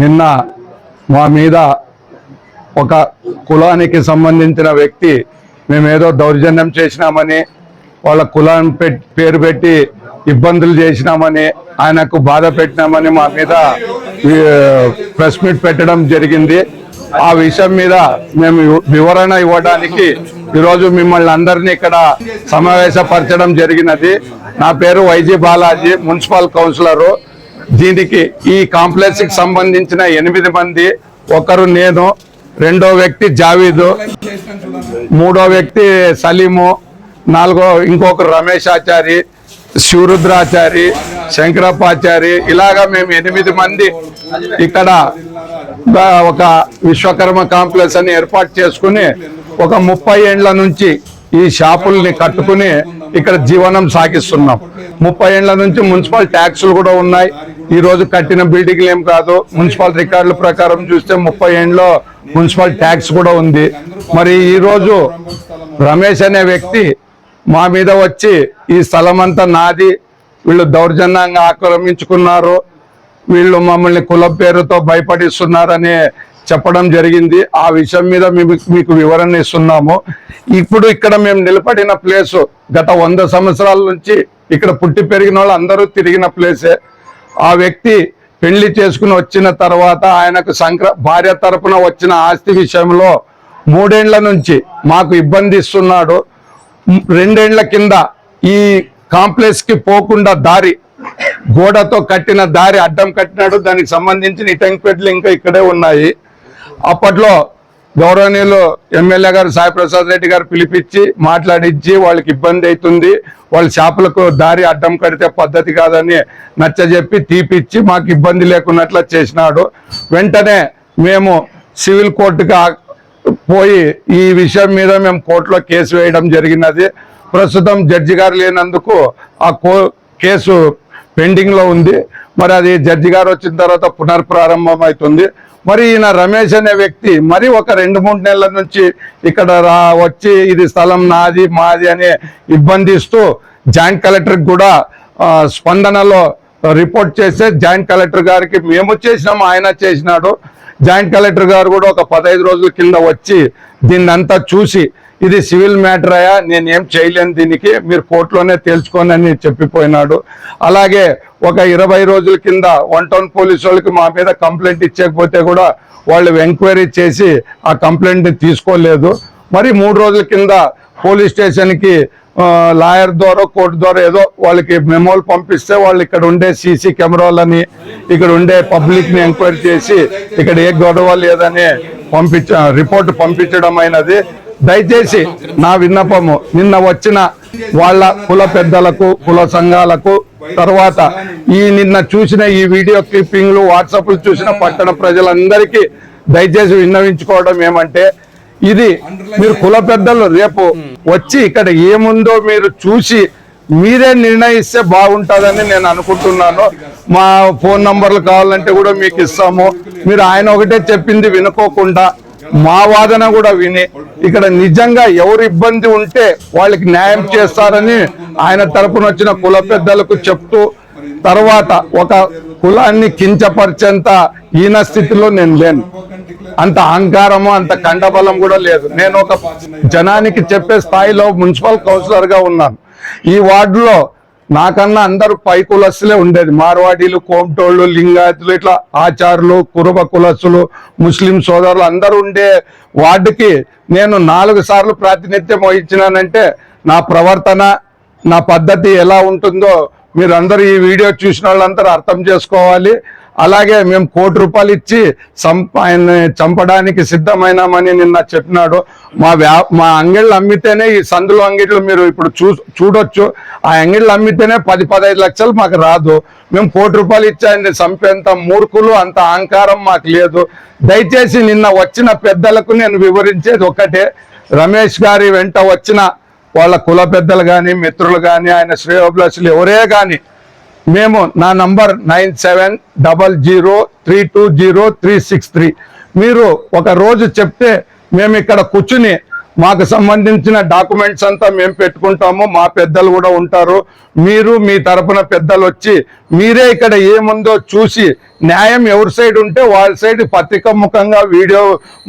నిన్న మా మీద ఒక కులానికి సంబంధించిన వ్యక్తి మేమేదో దౌర్జన్యం చేసినామని వాళ్ళ కులాన్ని పేరు పెట్టి ఇబ్బందులు చేసినామని ఆయనకు బాధ పెట్టినామని మా మీద ప్రెస్ మీట్ పెట్టడం జరిగింది. ఆ విషయం మీద మేము వివరణ ఇవ్వడానికి ఈరోజు మిమ్మల్ని అందరినీ ఇక్కడ సమావేశపరచడం జరిగినది. నా పేరు వైజీ బాలాజీ మున్సిపల్ కౌన్సిలరు. దీనికి ఈ కాంప్లెక్స్కి సంబంధించిన ఎనిమిది మంది ఒకరు నేను రెండో వ్యక్తి జావీదు మూడో వ్యక్తి సలీము నాలుగో ఇంకొకరు రమేష్ ఆచారి శివరుద్రాచారి శంకరపాచారి ఇలాగా మేము ఎనిమిది మంది ఇక్కడ ఒక విశ్వకర్మ కాంప్లెక్స్ అని ఏర్పాటు చేసుకుని ఒక ముప్పై ఏండ్ల నుంచి ఈ షాపుల్ని కట్టుకుని ఇక్కడ జీవనం సాగిస్తున్నాం. ముప్పై ఏండ్ల నుంచి మున్సిపల్ ట్యాక్సులు కూడా ఉన్నాయి. ఈ రోజు కట్టిన బిల్డింగ్లు ఏం కాదు. మున్సిపల్ రికార్డుల ప్రకారం చూస్తే ముప్పై ఏండ్లో మున్సిపల్ ట్యాక్స్ కూడా ఉంది. మరి ఈ రోజు రమేష్ అనే వ్యక్తి మా మీద వచ్చి ఈ స్థలం అంతా నాది. వీళ్ళు దౌర్జన్యంగా ఆక్రమించుకున్నారు. వీళ్ళు మమ్మల్ని కుల పేరుతో భయపడిస్తున్నారని చెప్పడం జరిగింది. ఆ విషయం మీద మేము మీకు వివరణ ఇస్తున్నాము. ఇప్పుడు ఇక్కడ మేము నిలబడిన ప్లేసు గత వంద సంవత్సరాల నుంచి ఇక్కడ పుట్టి పెరిగిన వాళ్ళు అందరూ తిరిగిన ప్లేసే ఆ వ్యక్తి పెళ్ళి చేసుకుని వచ్చిన తర్వాత ఆయనకు సంక్ర భార్య తరపున వచ్చిన ఆస్తి విషయంలో మూడేండ్ల నుంచి మాకు ఇబ్బంది ఇస్తున్నాడు. రెండేండ్ల కింద ఈ కాంప్లెక్స్కి పోకుండా దారి గోడతో కట్టిన దారి అడ్డం కట్టినాడు. దానికి సంబంధించిన ఇటంపెట్లు ఇంకా ఇక్కడే ఉన్నాయి. అప్పట్లో గౌరవనీయులు ఎమ్మెల్యే గారు సాయి ప్రసాద్ రెడ్డి గారు పిలిపించి మాట్లాడించి వాళ్ళకి ఇబ్బంది అవుతుంది. వాళ్ళ షాపులకు దారి అడ్డం కడితే పద్ధతి కాదని నచ్చజెప్పి తీపిచ్చి మాకు ఇబ్బంది లేకున్నట్లు చేసినాడు. వెంటనే మేము సివిల్ కోర్టుగా పోయి ఈ విషయం మీద మేము కోర్టులో కేసు వేయడం జరిగినది. ప్రస్తుతం జడ్జి గారు లేనందుకు ఆ కో కేసు పెండింగ్లో ఉంది. మరి అది జడ్జి గారు వచ్చిన తర్వాత పునర్ప్రారంభం అవుతుంది మరి ఈయన రమేష్ అనే వ్యక్తి మరి ఒక రెండు మూడు నెలల నుంచి ఇక్కడ రా వచ్చి ఇది స్థలం నాది మాది అని ఇబ్బందిస్తూ జాయింట్ కలెక్టర్ కూడా స్పందనలో రిపోర్ట్ చేస్తే జాయింట్ కలెక్టర్ గారికి మేము చేసినాం ఆయన చేసినాడు. జాయింట్ కలెక్టర్ గారు కూడా ఒక పదహైదు రోజుల కింద వచ్చి దీన్ని అంతా చూసి ఇది సివిల్ మ్యాటర్ అయ్యా నేను ఏం చేయలేను దీనికి మీరు కోర్టులోనే తేల్చుకోనని చెప్పిపోయినాడు. అలాగే ఒక ఇరవై రోజుల కింద వన్ టౌన్ పోలీసు వాళ్ళకి మా మీద కంప్లైంట్ ఇచ్చకపోతే కూడా వాళ్ళు ఎంక్వైరీ చేసి ఆ కంప్లైంట్ని తీసుకోలేదు. మరి మూడు రోజుల కింద పోలీస్ స్టేషన్కి లాయర్ ద్వారా కోర్టు ద్వారా ఏదో వాళ్ళకి మెమోలు పంపిస్తే వాళ్ళు ఇక్కడ ఉండే సీసీ కెమెరాలని ఇక్కడ ఉండే పబ్లిక్ని ఎంక్వైరీ చేసి ఇక్కడ ఏ గొడవ లేదని పంపించ రిపోర్ట్ పంపించడం అయినది. దయచేసి నా విన్నపము నిన్న వచ్చిన వాళ్ళ కుల పెద్దలకు కుల సంఘాలకు తర్వాత ఈ నిన్న చూసిన ఈ వీడియో క్లిప్పింగ్లు వాట్సాప్లు చూసిన పట్టణ ప్రజలందరికీ దయచేసి విన్నవించుకోవడం ఏమంటే ఇది మీరు కుల పెద్దలు రేపు వచ్చి ఇక్కడ ఏముందో మీరు చూసి మీరే నిర్ణయిస్తే బాగుంటుందని నేను అనుకుంటున్నాను. మా ఫోన్ నంబర్లు కావాలంటే కూడా మీకు ఇస్తాము. మీరు ఆయన ఒకటే చెప్పింది వినుకోకుండా మా వాదన కూడా విని ఇక్కడ నిజంగా ఎవరు ఇబ్బంది ఉంటే వాళ్ళకి న్యాయం చేస్తారని ఆయన తరపున వచ్చిన కుల పెద్దలకు చెప్తూ తర్వాత ఒక కులాన్ని కించపరిచేంత ఈయన స్థితిలో నేను లేను. అంత అహంకారము అంత కండబలం కూడా లేదు. నేను ఒక జనానికి చెప్పే స్థాయిలో మున్సిపల్ కౌన్సిలర్గా ఉన్నాను. ఈ వార్డులో నాకన్నా అందరూ పై కులస్తులే ఉండేది. మార్వాడీలు కోమటోళ్ళు లింగాయతులు ఇట్లా ఆచారులు కురుబ కులస్తులు ముస్లిం సోదరులు అందరూ ఉండే వార్డుకి నేను నాలుగు సార్లు ప్రాతినిధ్యం వహించినానంటే నా ప్రవర్తన నా పద్ధతి ఎలా ఉంటుందో మీరు అందరూ ఈ వీడియో చూసిన వాళ్ళందరూ అర్థం చేసుకోవాలి. అలాగే మేము కోటి రూపాయలు ఇచ్చి చంప ఆయన్ని చంపడానికి సిద్ధమైనామని నిన్న చెప్పినాడు. మా వ్యా మా అంగిళ్ళు అమ్మితేనే ఈ సందులో అంగిళ్ళు మీరు ఇప్పుడు చూ చూడొచ్చు. ఆ అంగిళ్ళు అమ్మితేనే పది పదహైదు లక్షలు మాకు రాదు. మేము కోటి రూపాయలు ఇచ్చాయని చంపేంత మూర్ఖులు అంత అహంకారం మాకు లేదు. దయచేసి నిన్న వచ్చిన పెద్దలకు నేను వివరించేది ఒకటే. రమేష్ గారి వెంట వచ్చిన వాళ్ళ కుల పెద్దలు కానీ మిత్రులు కానీ ఆయన శ్రేయోభిలాషులు ఎవరే కానీ మేము నా number nine seven double zero three two zero three six three. మీరు ఒక రోజు చెప్తే మేము ఇక్కడ కూర్చుని మాకు సంబంధించిన డాక్యుమెంట్స్ అంతా మేము పెట్టుకుంటాము మా పెద్దలు కూడా ఉంటారు. మీరు మీ తరపున పెద్దలు వచ్చి మీరే ఇక్కడ ఏముందో చూసి న్యాయం ఎవరి సైడ్ ఉంటే వాళ్ళ సైడ్ పత్రిక ముఖంగా వీడియో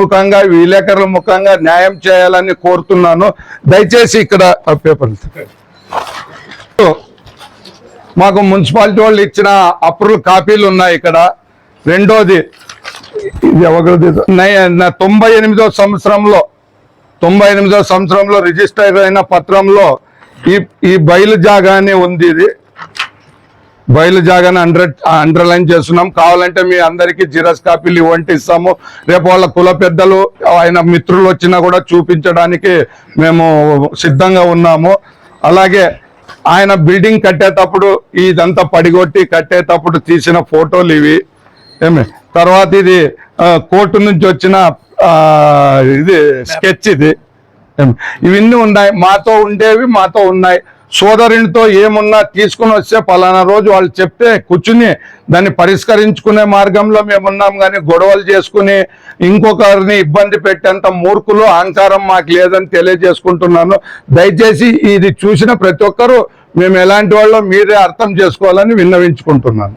ముఖంగా విలేకరుల ముఖంగా న్యాయం చేయాలని కోరుతున్నాను. దయచేసి ఇక్కడ పేపర్ మాకు మున్సిపాలిటీ వాళ్ళు ఇచ్చిన అప్రూవల్ కాపీలు ఉన్నాయి ఇక్కడ. రెండోది ఇది తొంభై ఎనిమిదో సంవత్సరంలో తొంభై ఎనిమిదో సంవత్సరంలో రిజిస్టర్ అయిన పత్రంలో ఈ ఈ బయలు జాగానే ఉంది ఇది. బయలు జాగాని అండర్ అండర్లైన్ చేస్తున్నాం. కావాలంటే మీ అందరికీ జిరాక్స్ కాపీలు ఇవ్వండి ఇస్తాము. రేపు వాళ్ళ కుల పెద్దలు ఆయన మిత్రులు వచ్చినా కూడా చూపించడానికి మేము సిద్ధంగా ఉన్నాము. అలాగే ఆయన బిల్డింగ్ కట్టేటప్పుడు ఇదంతా పడిగొట్టి కట్టేటప్పుడు తీసిన ఫోటోలు ఇవి. ఏమి? తర్వాత ఇది కోర్టు నుంచి వచ్చిన ఇది స్కెచ్ ఇది. ఇవన్నీ ఉన్నాయి. మాతో ఉండేవి మాతో ఉన్నాయి. సోదరునితో ఏమున్నా తీసుకుని వస్తే పలానా రోజు వాళ్ళు చెప్తే కూర్చుని దాన్ని పరిష్కరించుకునే మార్గంలో మేమున్నాం కానీ గొడవలు చేసుకుని ఇంకొకరిని ఇబ్బంది పెట్టేంత మూర్ఖులు అహంకారం మాకు లేదని తెలియజేసుకుంటున్నాను. దయచేసి ఇది చూసిన ప్రతి ఒక్కరూ మేము ఎలాంటి వాళ్ళో మీరే అర్థం చేసుకోవాలని విన్నవించుకుంటున్నాను.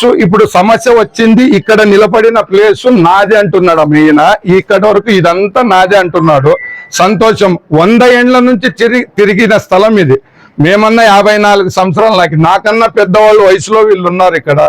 సో ఇప్పుడు సమస్య వచ్చింది ఇక్కడ నిలబడిన ప్లేస్ నాదే అంటున్నాడు ఈయన. ఇక్కడ వరకు ఇదంతా నాదే అంటున్నాడు. సంతోషం. వంద ఏండ్ల నుంచి తిరిగిన స్థలం ఇది. మేమన్నా యాభై నాలుగు సంవత్సరాలు నాకు నాకన్నా పెద్దవాళ్ళు వయసులో వీళ్ళు ఉన్నారు ఇక్కడ.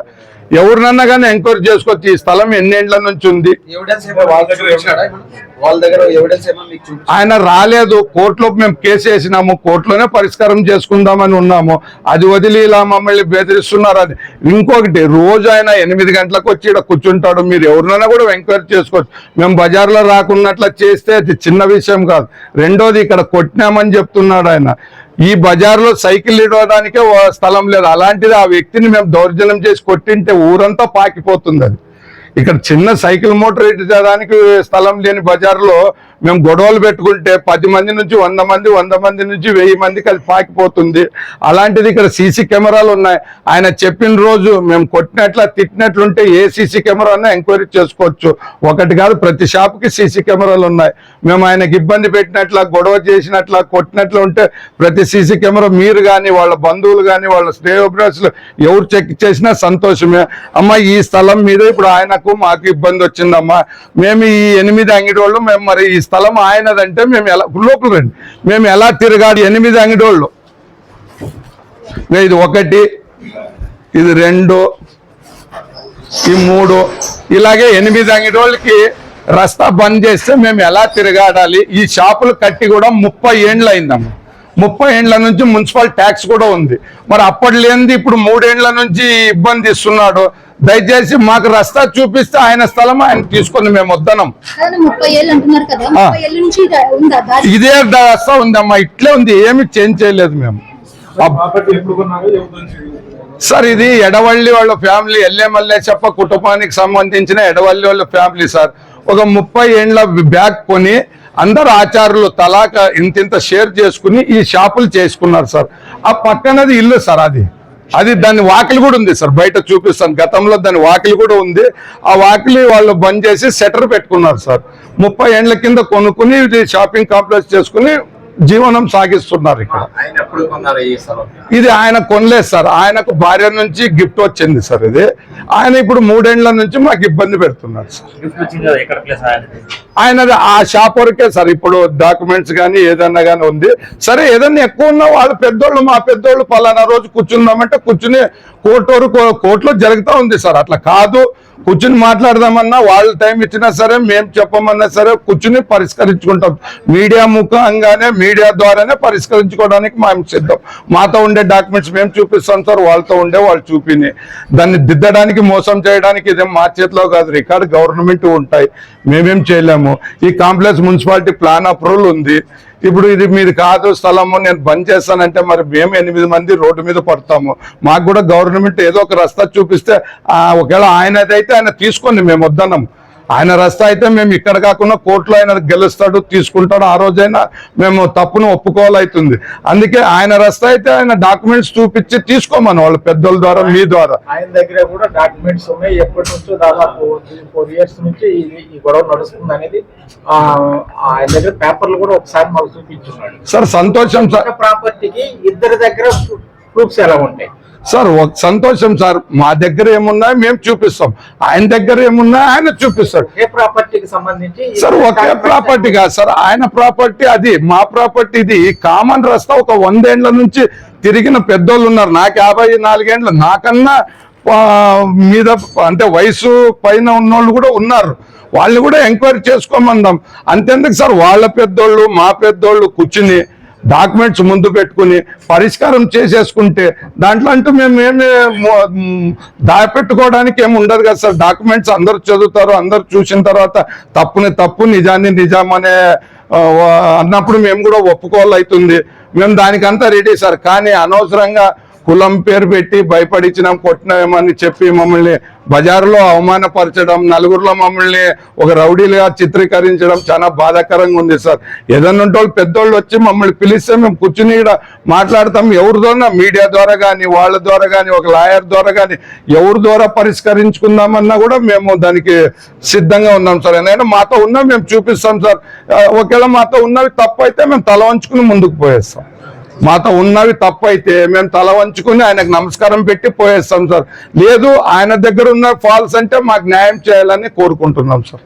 ఎవరినన్నా కానీ ఎంక్వైరీ చేసుకోవచ్చు ఈ స్థలం ఎన్నేండ్ల నుంచి ఉంది? ఎవిడెన్స్ ఏమో వాళ్ళ దగ్గర చూపించాడా ఇప్పుడు? వాళ్ళ దగ్గర ఎవిడెన్స్ ఏమో మీకు చూపించాడా? ఆయన రాలేదు. కోర్టులో మేము కేసు వేసినాము. కోర్టులోనే పరిష్కారం చేసుకుందామని ఉన్నాము. అది వదిలి ఇలా మమ్మల్ని బెదిరిస్తున్నారు. అది ఇంకొకటి రోజు ఆయన ఎనిమిది గంటలకు వచ్చి ఇక్కడ కూర్చుంటాడు. మీరు ఎవరినైనా కూడా ఎంక్వైరీ చేసుకోవచ్చు. మేము బజార్లో రాకున్నట్ల చేస్తే అది చిన్న విషయం కాదు. రెండోది ఇక్కడ కొట్టినామని చెప్తున్నాడు ఆయన. ఈ బజార్లో సైకిల్ ఇవ్వడానికే స్థలం లేదు. అలాంటిది ఆ వ్యక్తిని మేము దౌర్జన్యం చేసి కొట్టింటే ఊరంతా పాకిపోతుంది అది. ఇక్కడ చిన్న సైకిల్ మోటార్ ఇచ్చడానికి స్థలం లేని బజార్లో మేము గొడవలు పెట్టుకుంటే పది మంది నుంచి వంద మంది వంద మంది నుంచి వెయ్యి మందికి అది పాకిపోతుంది. అలాంటిది ఇక్కడ సీసీ కెమెరాలు ఉన్నాయి. ఆయన చెప్పిన రోజు మేము కొట్టినట్ల తిట్టినట్లుంటే ఏ సీసీ కెమెరా అన్నా ఎంక్వైరీ చేసుకోవచ్చు. ఒకటి కాదు ప్రతి షాప్కి సీసీ కెమెరాలు ఉన్నాయి. మేము ఆయనకి ఇబ్బంది పెట్టినట్ల గొడవ చేసినట్ల కొట్టినట్లు ఉంటే ప్రతి సీసీ కెమెరా మీరు కానీ వాళ్ళ బంధువులు కానీ వాళ్ళ శ్రేయోభిలాషులు ఎవరు చెక్ చేసినా సంతోషమే. అమ్మ ఈ స్థలం మీద ఇప్పుడు ఆయనకు మాకు ఇబ్బంది వచ్చిందమ్మా. మేము ఈ ఎనిమిది అంగిడోళ్ళు మేము మరి ఈ స్థలం ఆయనదంటే మేము ఎలా లోపల రండి. మేము ఎలా తిరగాడు ఎనిమిది అంగిడోళ్ళు. ఇది ఒకటి ఇది రెండు ఈ మూడు. ఇలాగే ఎనిమిది అంగిడోళ్ళకి రస్తా బంద్ చేస్తే మేము ఎలా తిరగాడాలి? ఈ షాపులు కట్టి కూడా ముప్పై ఏండ్లు అయిందమ్మ ముప్పై ఏండ్ల నుంచి మున్సిపల్ ట్యాక్స్ కూడా ఉంది. మరి అప్పటి లేనిది ఇప్పుడు మూడేండ్ల నుంచి ఇబ్బంది ఇస్తున్నాడు. దయచేసి మాకు రస్తా చూపిస్తే ఆయన స్థలం ఆయన తీసుకొని మేము వద్దనం ఇది ఉందా? దారి ఇదే రస్తా ఉందమ్మా ఇట్లే ఉంది ఏమి చేంజ్ చేయలేదు మేము. సార్ ఇది ఎడవల్లి వాళ్ళ ఫ్యామిలీ ఎల్లేమల్లే చెప్ప కుటుంబానికి సంబంధించిన ఎడవల్లి వాళ్ళ ఫ్యామిలీ సార్. ఒక ముప్పై ఏండ్ల బ్యాగ్ కొని అందరు ఆచారులు తలాక ఇంతింత షేర్ చేసుకుని ఈ షాపులు చేసుకున్నారు సార్. ఆ పక్కనది ఇల్లు సార్ అది. అది దాని వాకిలి కూడా ఉంది సార్ బయట చూపిస్తాను. గతంలో దాని వాకిలి కూడా ఉంది. ఆ వాకిలి వాళ్ళు బంద్ చేసి సెటర్ పెట్టుకున్నారు సార్. ముప్పై ఏండ్ల కింద కొనుక్కుని షాపింగ్ కాంప్లెక్స్ చేసుకుని జీవనం సాగిస్తున్నారు ఇక్కడ. ఆయన ఇది ఆయన కొనలేదు సార్. ఆయనకు భార్య నుంచి గిఫ్ట్ వచ్చింది సార్ ఇది. ఆయన ఇప్పుడు మూడేండ్ల నుంచి మాకు ఇబ్బంది పెడుతున్నాడు సార్. ఆయనది? ఆయనది ఆ షాప్ వరకే సార్. ఇప్పుడు డాక్యుమెంట్స్ కానీ ఏదన్నా కానీ ఉంది. సరే ఏదన్నా ఎక్కువ ఉన్నా వాళ్ళు పెద్దోళ్ళు మా పెద్దోళ్ళు పలానా రోజు కూర్చుందామంటే కూర్చుని కోర్టు వరకు కోర్టులో జరుగుతూ ఉంది సార్. అట్లా కాదు. కూర్చుని మాట్లాడదామన్నా వాళ్ళు టైం ఇచ్చినా సరే మేము చెప్పమన్నా సరే కూర్చుని పరిష్కరించుకుంటాం. మీడియా ముఖంగానే మీడియా ద్వారానే పరిష్కరించుకోవడానికి మేము సిద్ధం. మాతో ఉండే డాక్యుమెంట్స్ మేము చూపిస్తాం సార్. వాళ్ళతో ఉండే వాళ్ళు చూపిని. దాన్ని దిద్దడానికి మోసం చేయడానికి ఇదేం మా చేతిలో కాదు. రికార్డు గవర్నమెంట్ ఉంటాయి. మేమేం చేయలేము. ఈ కాంప్లెక్స్ మున్సిపాలిటీ ప్లాన్ అప్రూవల్ ఉంది. ఇప్పుడు ఇది మీది కాదు స్థలము నేను బంద్ చేస్తానంటే మరి మేము ఎనిమిది మంది రోడ్డు మీద పడతాము. మాకు కూడా గవర్నమెంట్ ఏదో ఒక రస్తా చూపిస్తే ఒకవేళ ఆయన అయితే ఆయన తీసుకోండి మేము వద్దన్నాం ఆయన రస్తా అయితే మేము ఇక్కడ కాకుండా కోర్టులో ఆయన గెలుస్తాడు తీసుకుంటాడు ఆ రోజైనా మేము తప్పును ఒప్పుకోవాలవుతుంది అందుకే ఆయన రస్తా అయితే ఆయన డాక్యుమెంట్స్ చూపించి తీసుకోమని వాళ్ళ పెద్దోళ్ళ ద్వారా మీ ద్వారా. ఆయన దగ్గర కూడా డాక్యుమెంట్స్ ఉన్నాయి. ఎప్పటి నుంచో దాదాపు ఫోర్ ఇయర్స్ నుంచి ఈ గొడవ నడుస్తుంది అనేది ఆయన దగ్గర పేపర్లు కూడా ఒకసారి మాకు చూపించున్నాడు. సార్ సంతోషం సార్. ప్రాపర్టీకి ఇద్దరి దగ్గర ప్రూఫ్స్ ఎలా ఉంటాయి? సార్ ఒక సంతోషం సార్. మా దగ్గర ఏమున్నాయో మేము చూపిస్తాం. ఆయన దగ్గర ఏమున్నాయో ఆయన చూపిస్తాడు. ఒకే ప్రాపర్టీకి సంబంధించి? సార్ ఒకే ప్రాపర్టీ కాదు సార్. ఆయన ప్రాపర్టీ అది మా ప్రాపర్టీ ఇది. కామన్ రస్తా ఒక వందేండ్ల నుంచి తిరిగిన పెద్దోళ్ళు ఉన్నారు. నాకు యాభై నాలుగేండ్లు. నాకన్నా మీద అంటే వయసు పైన ఉన్నోళ్ళు కూడా ఉన్నారు. వాళ్ళు కూడా ఎంక్వైరీ చేసుకోమందాం. అంతెందుకు సార్? వాళ్ళ పెద్దోళ్ళు మా పెద్దోళ్ళు కూర్చుని డాక్యుమెంట్స్ ముందు పెట్టుకుని పరిష్కారం చేసేసుకుంటే దాంట్లో అంటూ మేమేమి ఏమి దాపెట్టుకోవడానికి ఏమి ఉండదు కదా సార్. డాక్యుమెంట్స్ అందరూ చదువుతారు అందరూ చూసిన తర్వాత తప్పుని తప్పు నిజాన్ని నిజం అనే అన్నప్పుడు మేము కూడా ఒప్పుకోవాలవుతుంది మేము దానికంతా రెడీ సార్. కానీ అనవసరంగా కులం పేరు పెట్టి భయపడించినాం కొట్టినామని చెప్పి మమ్మల్ని బజారులో అవమానపరచడం నలుగురిలో మమ్మల్ని ఒక రౌడీలుగా చిత్రీకరించడం చాలా బాధాకరంగా ఉంది సార్. ఏదన్నా ఉంటే వాళ్ళు పెద్దోళ్ళు వచ్చి మమ్మల్ని పిలిస్తే మేము కూర్చుని ఇక్కడ మాట్లాడతాం. ఎవరిదోనా మీడియా ద్వారా కానీ వాళ్ళ ద్వారా కానీ ఒక లాయర్ ద్వారా కానీ ఎవరి ద్వారా పరిష్కరించుకుందామన్నా కూడా మేము దానికి సిద్ధంగా ఉన్నాం సార్. ఎందుకంటే మాతో ఉన్నా మేము చూపిస్తాం సార్. ఒకవేళ మాతో ఉన్నవి తప్పు అయితే మేము తల వంచుకుని ముందుకు పోయేస్తాం. మాతో ఉన్నవి తప్పైతే మేము తల వంచుకుని ఆయనకు నమస్కారం పెట్టి పోయేస్తాం సార్. లేదు ఆయన దగ్గర ఉన్న ఫాల్స్ అంటే మాకు న్యాయం చేయాలని కోరుకుంటున్నాం సార్.